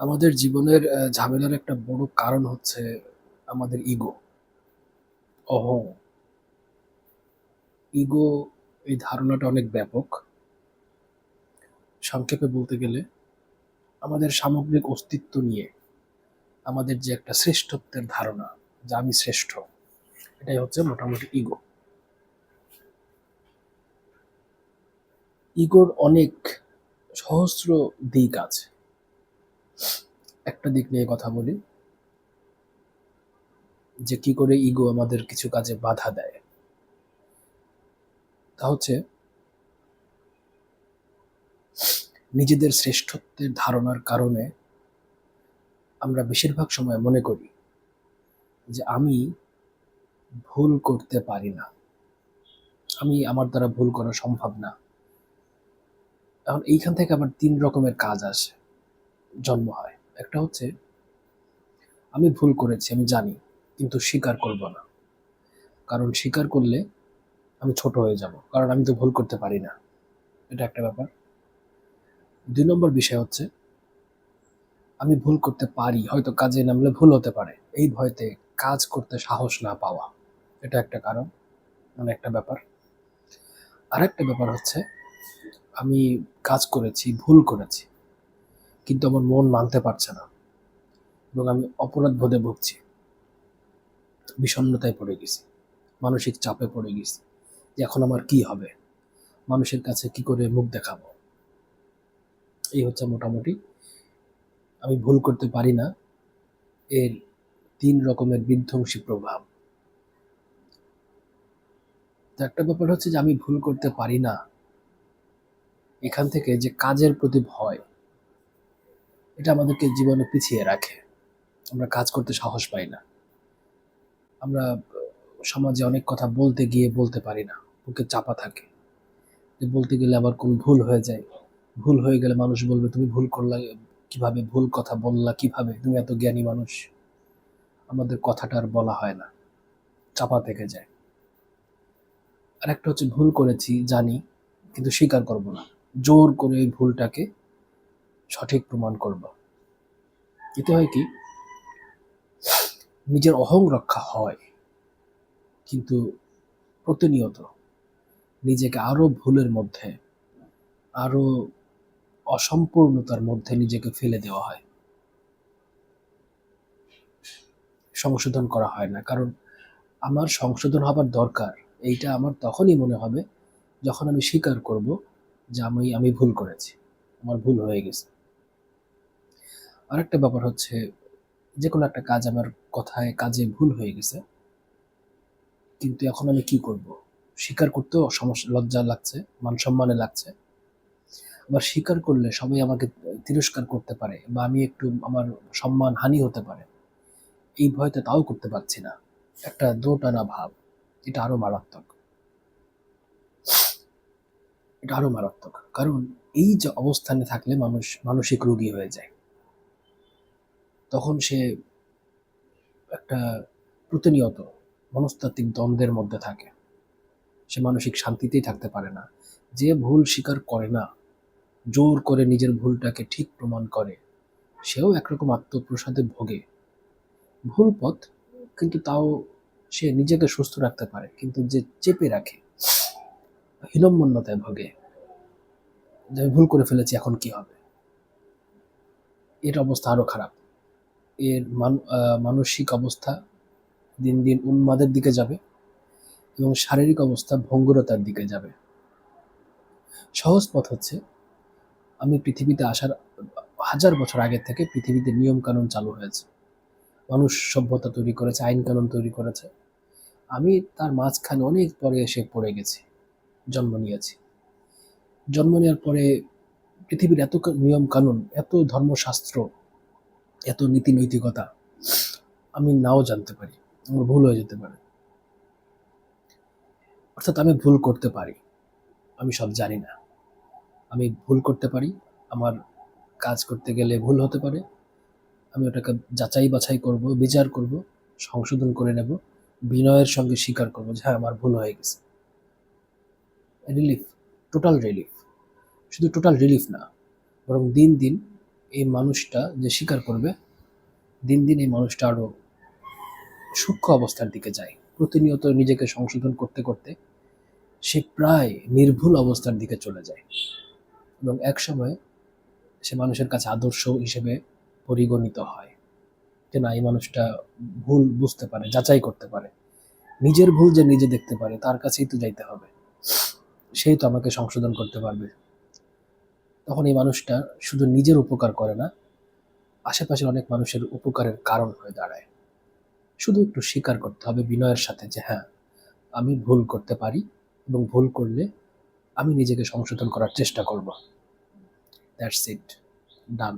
আমাদের জীবনের ঝামেলার একটা বড় কারণ হচ্ছে আমাদের ইগো, অহং। ইগো এই ধারণাটা অনেক ব্যাপক। সংক্ষেপে বলতে গেলে আমাদের সামগ্রিক অস্তিত্ব নিয়ে আমাদের যে একটা শ্রেষ্ঠত্বের ধারণা যে আমি শ্রেষ্ঠ, এটাই হচ্ছে মোটামুটি ইগো। ইগোর অনেক সহস্র দিক আছে। একটা দিক নিয়ে কথা বলি। যে কি করে ইগো আমাদের কিছু কাজে বাধা দেয়। তা হচ্ছে নিজেদের শ্রেষ্ঠত্বের ধারণার কারণে আমরা বেশিরভাগ সময় মনে করি যে আমি ভুল করতে পারি না। আমি আমার দ্বারা ভুল করা সম্ভব না। এখন এইখান থেকে আমার তিন রকমের কাজ আসে, জন্ম হয়। একটা হচ্ছে আমি ভুল করেছি, আমি জানি। কিন্তু স্বীকার করব না। কারণ স্বীকার করলে আমি ছোট হয়ে যাব। কারণ আমি তো ভুল করতে পারি না। এটা একটা ব্যাপার। ২ নম্বর বিষয় হচ্ছে আমি ভুল করতে পারি, হয়তো কাজে নামলে ভুল হতে পারে। এই ভয়তে কাজ করতে সাহস না পাওয়া। এটা একটা কারণ, মানে একটা ব্যাপার। আরেকটা ব্যাপার হচ্ছে আমি কাজ করেছি, ভুল করেছি। কিন্তু আমার মন মানতে পারছে না। এবং আমি অপরাধবোধে ভুগছি। বিষণ্ণতায় পড়ে গেছি। মানসিক চাপে পড়ে গেছি। যে এখন আমার কি হবে? মানুষের কাছে কি করে মুখ দেখাবো? এই হচ্ছে মোটামুটি আমি ভুল করতে পারি না এর তিন রকমের বিধ্বংসী প্রভাব। একটা ব্যাপার হচ্ছে যে আমি ভুল করতে পারি না। এখান থেকে যে কাজের প্রতি ভয়, এটা আমাদেরকে জীবনে পিছিয়ে রাখে। আমরা কাজ করতে সাহস পাই না। আমরা সমাজে অনেক কথা বলতে গিয়ে বলতে পারি না। বুকে চাপা থাকে। যে বলতে গেলে আবার কোন ভুল হয়ে যায়। ভুল হয়ে গেলে মানুষ বলবে, "তুমি ভুল করলা কীভাবে? ভুল কথা বললা কীভাবে? তুমি এত জ্ঞানী মানুষ।" আমাদের কথাটা আর বলা হয় না। চাপা থেকে যায়। আরেকটা হচ্ছে ভুল করেছি জানি, কিন্তু স্বীকার করব না। জোর করে এই ভুলটাকে সঠিক প্রমাণ করব। এতে হয় কি? নিজের অহং রক্ষা হয়। কিন্তু প্রতিনিয়ত নিজেকে আরও ভুলের মধ্যে, আরও অসম্পূর্ণতার মধ্যে নিজেকে ফেলে দেওয়া হয়। সংশোধন করা হয় না। কারণ আমার সংশোধন হবার দরকার। এইটা আমার তখনই মনে হবে যখন আমি স্বীকার করব যে আমি আমি ভুল করেছি। আমার ভুল হয়ে গেছে। আরেকটা ব্যাপার হচ্ছে যে কোনো একটা কাজ আমার কথায় কাজে ভুল হয়ে গেছে। কিন্তু এখন আমি কি করব? স্বীকার করতেও সমস্যা লজ্জা লাগছে, মান-সম্মানে লাগছে। আবার স্বীকার করলে সবাই আমাকে তিরস্কার করতে পারে বা আমি একটু আমার সম্মান হানি হতে পারে। এই ভয়তে তাও করতে পারছি না। একটা দোটানা ভাব। এটা আরও মারাত্মক। এটা আরও মারাত্মক। কারণ এই যে অবস্থানে থাকলে মানুষ মানসিক রোগী হয়ে যায়। তখন সে একটা প্রতিনিয়ত মনস্তাত্ত্বিক দ্বন্দ্বের মধ্যে থাকে। সে মানসিক শান্তিতেই থাকতে পারে না। যে ভুল স্বীকার করে না, জোর করে নিজের ভুলটাকে ঠিক প্রমাণ করে, সেও একরকম আত্মপ্রসাদে ভোগে। ভুল পথ, কিন্তু তাও সে নিজেকে সুস্থ রাখতে পারে। কিন্তু যে চেপে রাখে, হীনম্মন্যতায় ভোগে। যে ভুল করে ফেলেছি এখন কি হবে? এর অবস্থা আরও খারাপ। এর মান মানসিক অবস্থা দিন, দিন উন্মাদের দিকে যাবে এবং শারীরিক অবস্থা ভঙ্গুরতার দিকে যাবে। সহজ পথ হচ্ছে আমি পৃথিবীতে আসার হাজার বছর আগের থেকে পৃথিবীতে নিয়ম-কানুন চালু হয়েছে। মানুষ সভ্যতা তৈরি করেছে, আইন-কানুন তৈরি করেছে। আমি তার মাঝখানে অনেক পরে এসে পড়ে গেছি। জন্ম নিয়েছি। জন্ম নেওয়ার পরে পৃথিবীর এত নিয়ম-কানুন, এত ধর্মশাস্ত্র, এত নীতি-নৈতিকতা আমি নাও জানতে পারি। আমার ভুল হয়ে যেতে পারে। অর্থাৎ আমি ভুল করতে পারি। আমি সব জানি না। আমি ভুল করতে পারি। আমার কাজ করতে গেলে ভুল হতে পারে। আমি ওটাকে যাচাই-বাছাই করব, বিচার করব, সংশোধন করে নেব। বিনয়ের সঙ্গে স্বীকার করব যে হ্যাঁ, আমার ভুল হয়ে গেছে। Relief, total relief. শুধু টোটাল রিলিফ না, বরং দিন, দিন এই মানুষটা যে স্বীকার করবে, দিন দিন এই মানুষটা আরও সূক্ষ্ম অবস্থার দিকে যায়। প্রতিনিয়ত নিজেকে সংশোধন করতে করতে সে প্রায় নির্ভুল অবস্থার দিকে চলে যায়। এবং এক সময় সে মানুষের কাছে আদর্শ হিসেবে পরিগণিত হয় যে না, এই মানুষটা ভুল বুঝতে পারে, যাচাই করতে পারে। নিজের ভুল যে নিজে দেখতে পারে, তার কাছেই তো যাইতে হবে। সেই তো আমাকে সংশোধন করতে পারবে। তখন এই মানুষটা শুধু নিজের উপকার করে না, আশেপাশের অনেক মানুষের উপকারের কারণ হয়ে দাঁড়ায়। শুধু একটু স্বীকার করতে হবে বিনয়ের সাথে যে হ্যাঁ আমি ভুল করতে পারি এবং ভুল করলে আমি নিজেকে সংশোধন করার চেষ্টা করব। That's it done